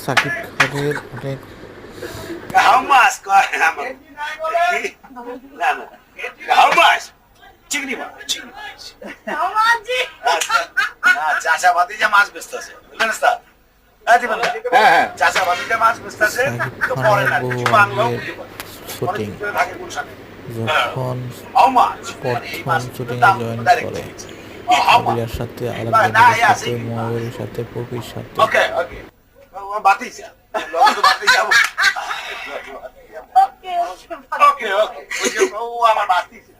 সাকিব খানের অনেক মাছ বুঝলেন হ্যাঁ হ্যাঁ হ্যাঁ। চাচা ভাতিজা মাছ বেচতেছে সাকিব তো পরে না কিছু বাংলাও শুটিং যখন প্রথম শুটিং জয়েন করে How সাথে আলাদার সাথে ময়ূরের সাথে পপির সাথে। তো বাতিজা ওকে ওকে ও আমার বাতিজা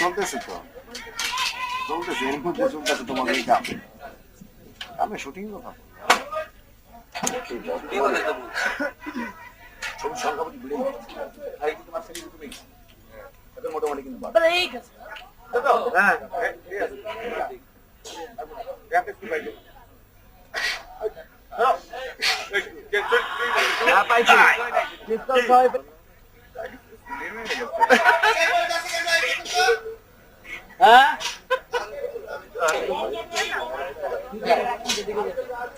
চলতেছে তো। চলতেছে এর মধ্যে চলতেছে তোমাদের গ্রামে শুটিং কথা ছবি সংখ্যা বেড়ে। মোটামুটি কিন্তু হ্যাঁ বাইরে। হ্যাঁ পাইছি। হ্যাঁ?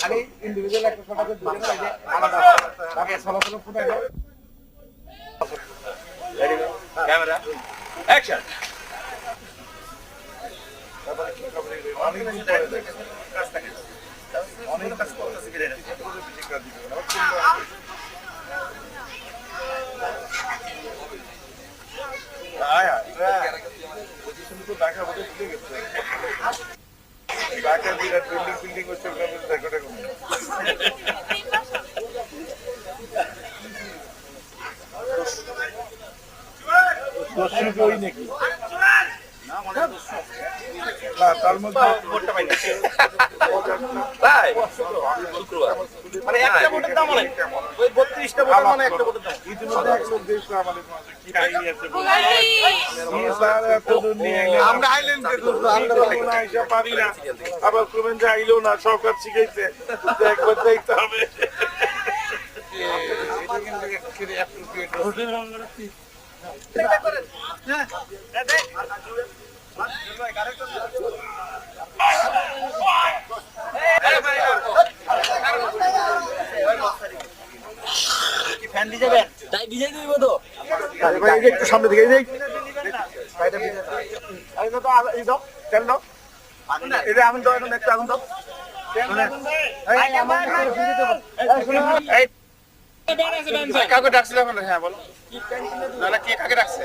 আরে ইন্ডিভিজুয়াল একটা ফটো করে লাগে আলাদা। তারপর সলো সলো ফুটাই ক্যামেরা অ্যাকশন ঢাকা বিরাট বিল্ডিং বিল্ডিং হচ্ছে দর্শক ওই নাকি? তার মধ্যে তাই শুক্রবার। মানে একটা ভোটের দাম অনেক। ওই বত্রিশটা ভোটের মানে একটা দাম। ইতিমধ্যে এক লোক আমাদের কি কাহিনী আছে? আমরা আমরা পারি না। আবার কমেন যে আইলো না সরকার শিখাইছে তো একবার দেখতে হবে। তাই ডিজাইন দিব তো একটু সামনে দিকে এই তো তেল দাও এই কাকে ডাকছিল হ্যাঁ বলো। না না কে কাকে ডাকছে?